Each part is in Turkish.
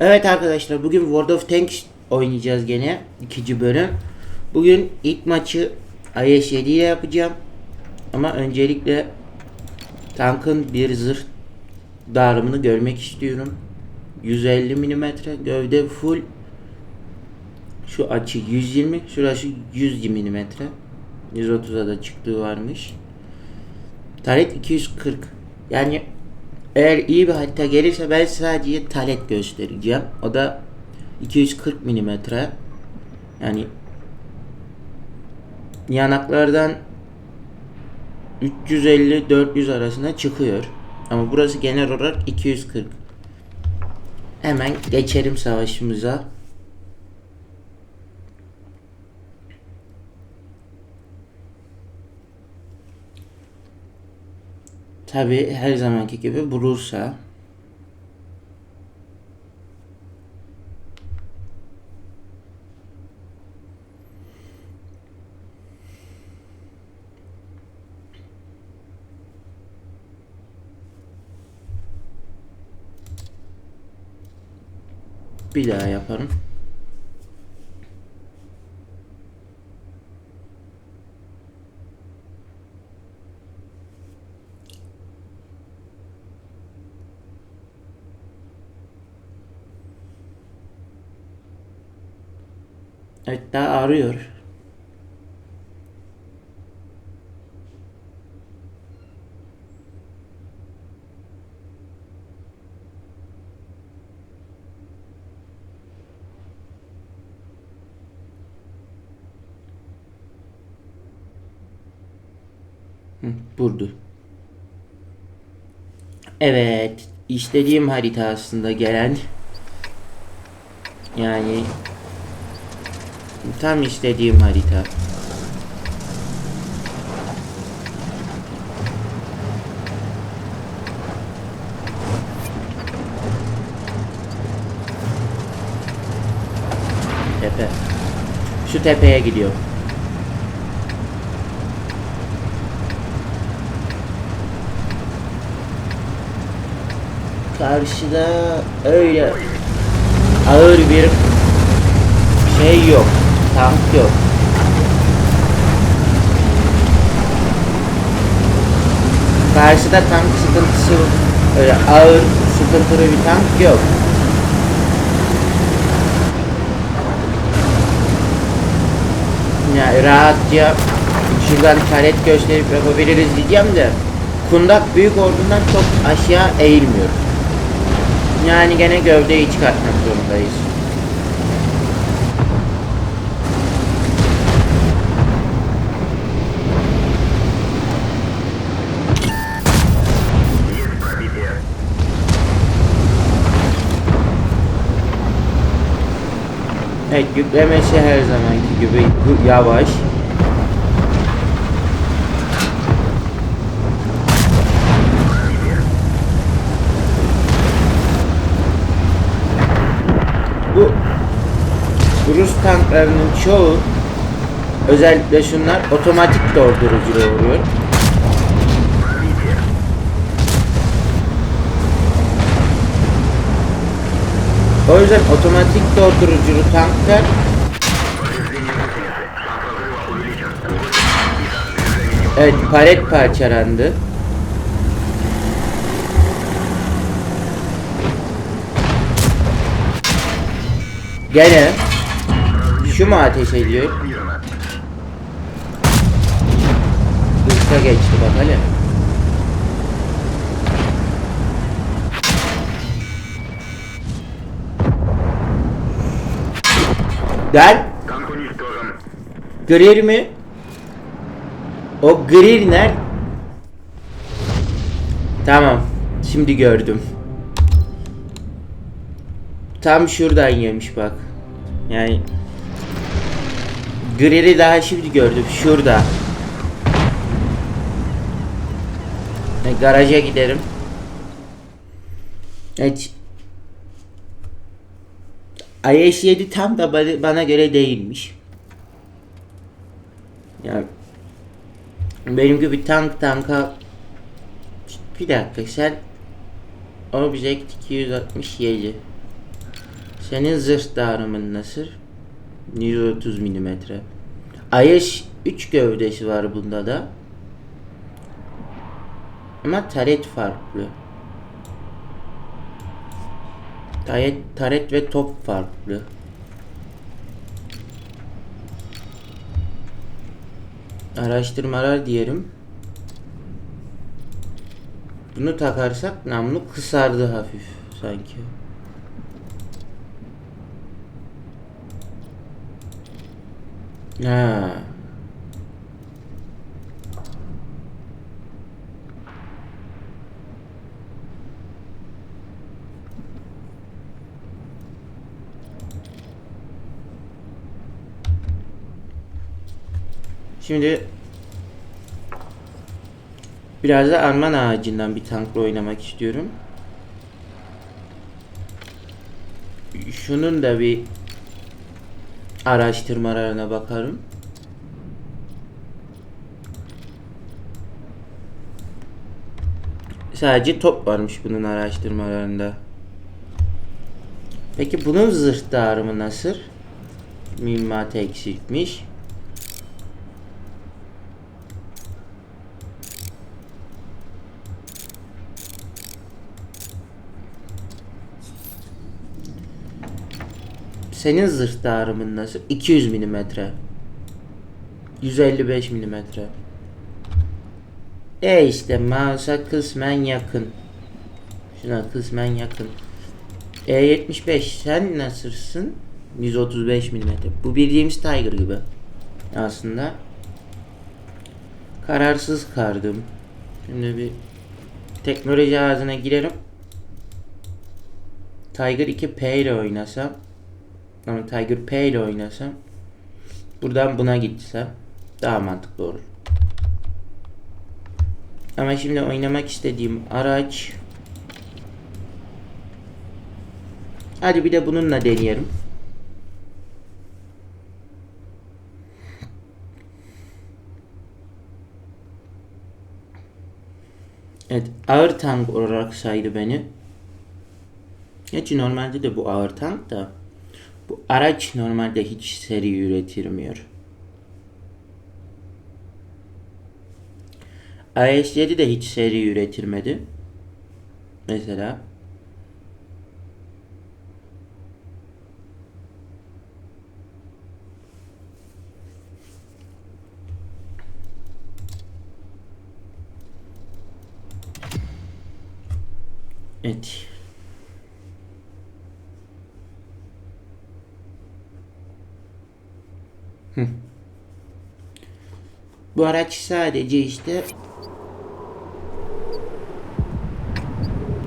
Evet arkadaşlar bugün World of Tanks oynayacağız gene ikinci bölüm. Bugün ilk maçı IS-7 ile yapacağım. Ama öncelikle tankın bir zırh dağılımını görmek istiyorum. 150 mm gövde full şu açı 120 şurası 100 mm 130'a da çıktığı varmış. Taret 240 yani eğer iyi bir harita gelirse ben sadece talet göstereceğim. O da 240 milimetre. Yani yanaklardan 350-400 arasında çıkıyor. Ama burası genel olarak 240. Hemen geçelim savaşımıza. Tabi her zamanki gibi bulursa bir daha yaparım. Evet daha arıyor. Hı, Buldu. Evet, istediğim harita aslında gelen yani tam istediğim harita. Tepe. Şu tepeye gidiyor. Karşıda öyle ağır bir şey yok. Tank yok. Karşıda tank sıkıntısı öyle ağır sıkıntılı bir tank yok. Yani rahatça şuradan taret gösterip yapabiliriz diyeceğim de kundak büyük olduğundan çok aşağı eğilmiyor. Yani gene gövdeyi çıkartmak zorundayız. Evet yüklemesi her zamanki gibi yavaş. Bu Rus tanklarının çoğu özellikle şunlar otomatik doldurucuyla vuruyor. O yüzden otomatik dolduruculu tanklar Evet palet parçalandı. Gene şu mu ateş ediyor? Hızla geçti bak hele. Gel. Grir mi? O grir ner? Tamam. Şimdi gördüm. Tam şuradan yemiş bak. Yani Grir'i daha şimdi gördüm. Şurada. E, garaja giderim. Evet. IS-7 tam da bana- göre değilmiş. Yani benim gibi tank tanka bir dakika sen Object 267 Senin zırh dağarımın nasıl? 130 milimetre. Ayış 3 gövdesi var bunda da. Ama taret farklı. Taret, taret ve top farklı. Araştırmalar diyelim. Bunu takarsak namlu kısardı hafif sanki. Ha. Şimdi biraz da arman ağacından bir tankla oynamak istiyorum. Şunun da bir araştırmalarına bakarım. Sadece top varmış bunun araştırmalarında. Peki bunun zırh dağarımı nasıl? Mühimmatı eksikmiş. Senin zırh dağarımın nasıl? 200 milimetre. 155 milimetre. E işte mouse'a kısmen yakın. Şuna kısmen yakın. E75 sen nasılsın? 135 milimetre. Bu bildiğimiz Tiger gibi. Aslında. Kararsız kardım. Şimdi bir teknoloji ağzına girerim. Tiger 2P ile oynasam ama Tiger P ile oynasam buradan buna gitsem daha mantıklı olur. Ama şimdi oynamak istediğim araç Hadi bir de bununla deneyelim. Evet ağır tank olarak saydı beni. Gerçi normalde de bu ağır tank da bu araç normalde hiç seri üretilmiyor. IS-7 de hiç seri üretilmedi. Mesela. Evet. Bu araç sadece işte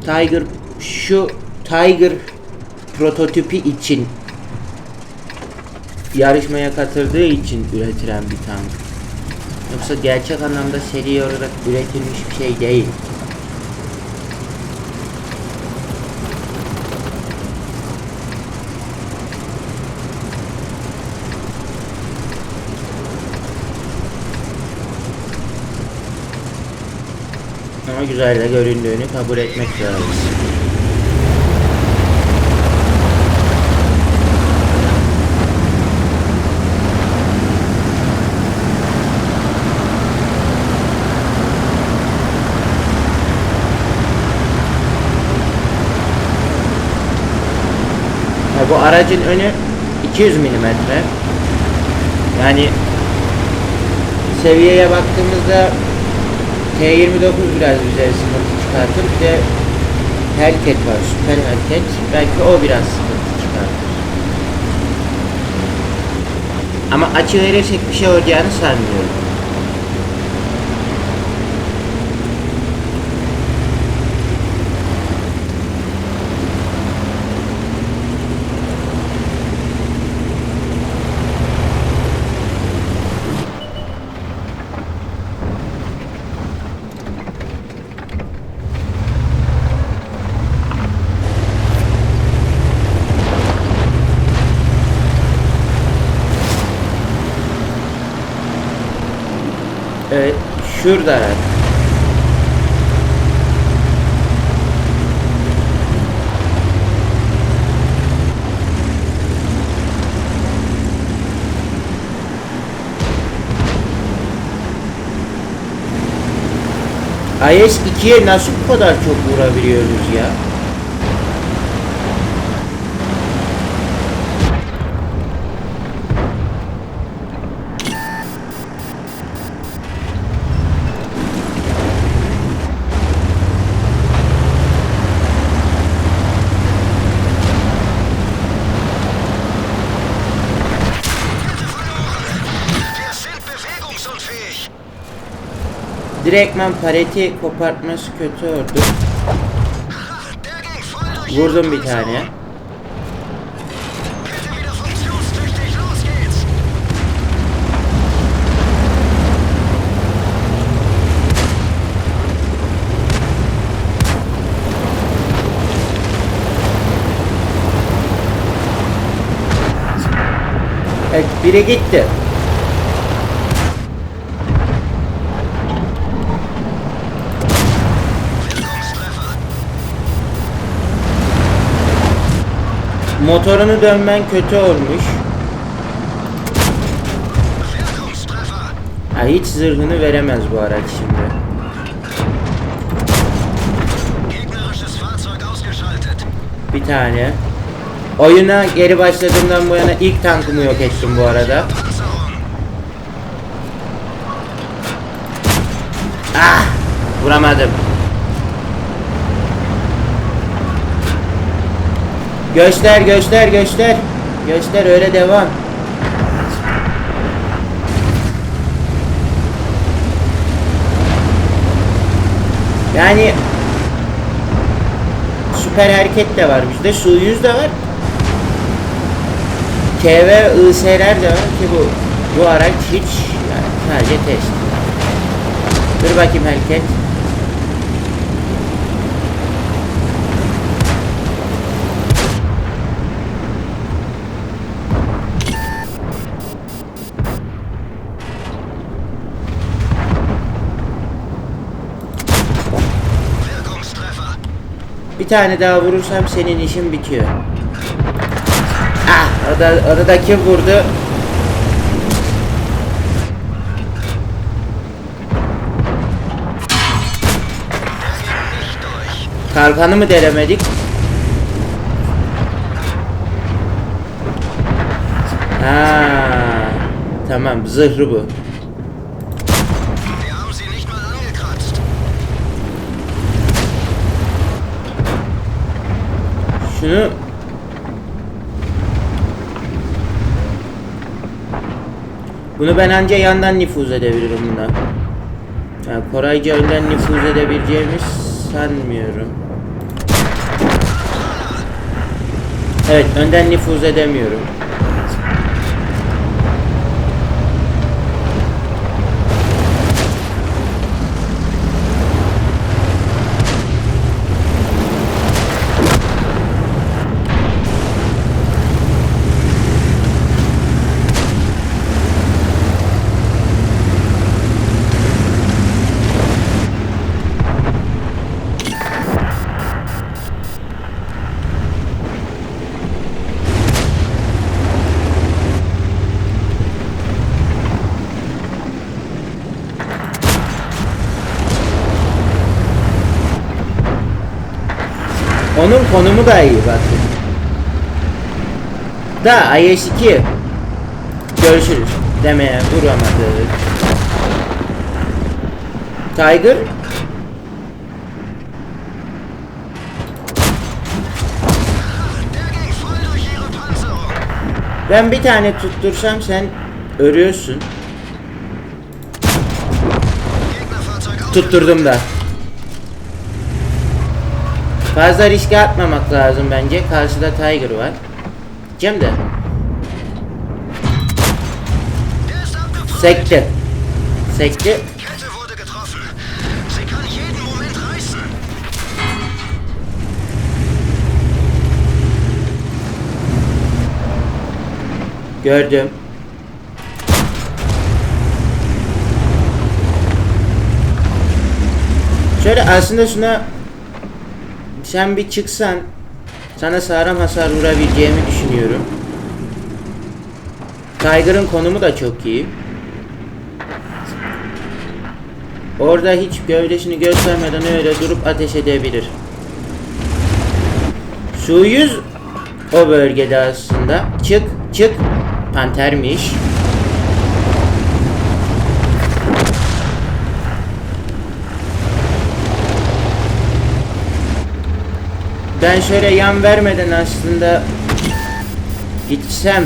Tiger şu Tiger prototipi için yarışmaya katıldığı için üretilen bir tank. Yoksa gerçek anlamda seri olarak üretilmiş bir şey değil. Ama güzel de göründüğünü kabul etmek lazım. Bu aracın önü 200 milimetre. Yani seviyeye baktığımızda T29 biraz bize sıkıntı çıkartır. Bir de Hellcat var, Süper Hellcat. Belki o biraz sıkıntı çıkartır. Ama açı verirsek bir şey olacağını sanmıyorum. Evet, şurada herhalde. IS 2'ye nasıl bu kadar çok vurabiliyoruz ya? Direktmen paleti kopartması kötü oldu. Vurdum bir tane. Evet biri gitti. Motorunu dönmen kötü olmuş. Ha, hiç zırhını veremez bu araç şimdi. Bir tane. Oyuna geri başladığımdan bu yana ilk tankımı yok ettim bu arada. Ah! Vuramadım. Göster göster göster. Göster öyle devam. Yani süper hareket de var bizde. Su 100 de var. KV IS'ler de var ki bu bu araç hiç yani sadece test. Dur bakayım hareket. Bir tane daha vurursam senin işin bitiyor. Ah, arada, arada kim vurdu? Kalkanı mı denemedik? Ha, tamam zırhı bu. Şunu Bunu ben anca yandan nüfuz edebilirim buna. Yani Korayca önden nüfuz edebileceğimi sanmıyorum. Evet, önden nüfuz edemiyorum. Onun konumu da iyi bak. Da IS-2 Görüşürüz demeye vuramadık. Tiger ben bir tane tuttursam sen örüyorsun. Tutturdum da. Fazla riske atmamak lazım bence. Karşıda Tiger var. Cem de. Sekti. Sekti. Gördüm. Şöyle aslında şuna sen bir çıksan sana sağlam hasar vurabileceğimi düşünüyorum. Tiger'ın konumu da çok iyi. Orada hiç gövdesini göstermeden öyle durup ateş edebilir. Su-100 o bölgede aslında. Çık çık. Pantermiş. Ben şöyle yan vermeden aslında gitsem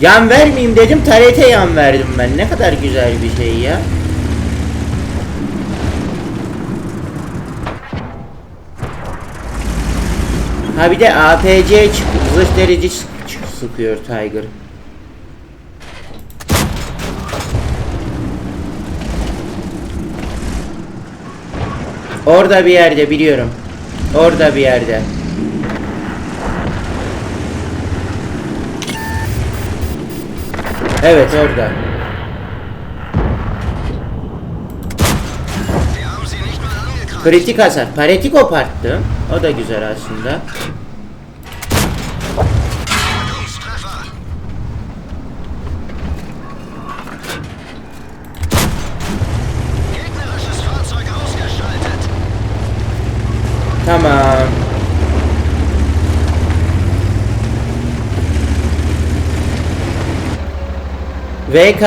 Yan vermeyeyim dedim tarete yan verdim ben. Ne kadar güzel bir şey ya. Ha bir de APC çık zırh çık- sıkıyor Tiger. Orada bir yerde biliyorum. Orada bir yerde. Evet orada. Kritik hasar. Pareti koparttım. O da güzel aslında. VK.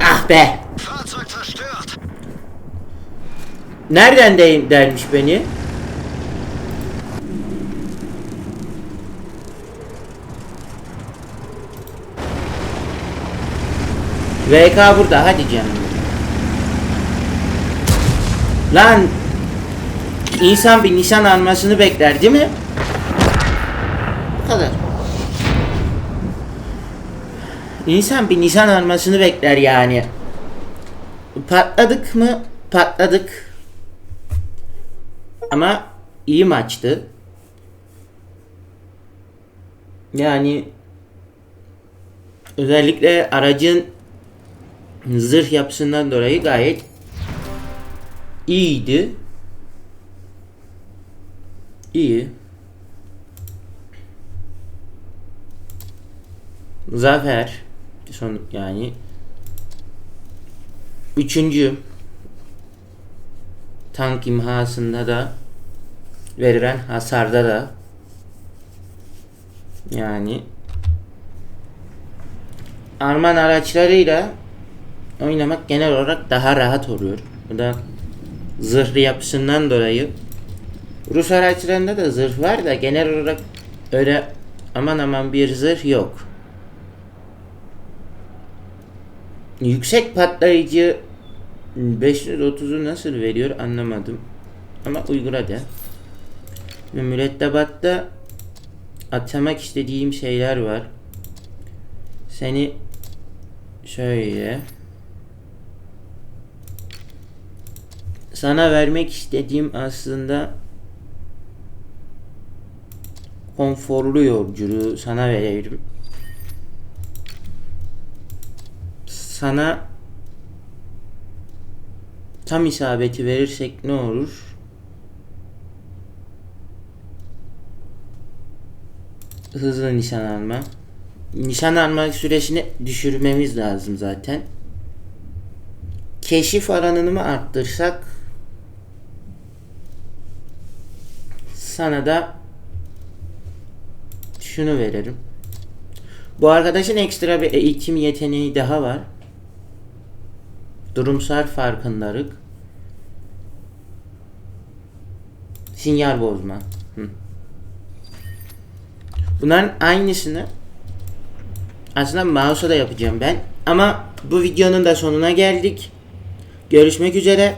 Ah be. Nereden de dermiş beni? VK burada hadi canım. Lan insan bir nişan almasını bekler değil mi? Bu kadar. İnsan bir nişan almasını bekler yani. Patladık mı? Patladık. Ama iyi maçtı. Yani özellikle aracın zırh yapısından dolayı gayet iyiydi. İyi. Zafer son yani üçüncü tank imhasında da verilen hasarda da yani Alman araçlarıyla oynamak genel olarak daha rahat oluyor. Bu da zırhlı yapısından dolayı. Rus araçlarında da zırh var da genel olarak öyle aman aman bir zırh yok. Yüksek patlayıcı 530'u nasıl veriyor anlamadım. Ama uyguladı. Ve mürettebatta atamak istediğim şeyler var. Seni şöyle sana vermek istediğim aslında konforlu yolculuğu sana veririm. Sana tam isabeti verirsek ne olur? Hızlı nişan alma. Nişan alma süresini düşürmemiz lazım zaten. Keşif alanını mı arttırsak sana da şunu veririm. Bu arkadaşın ekstra bir eğitim yeteneği daha var. Durumsal farkındalık. Sinyal bozma. Hı. Bunların aynısını aslında mouse'a da yapacağım ben. Ama bu videonun da sonuna geldik. Görüşmek üzere.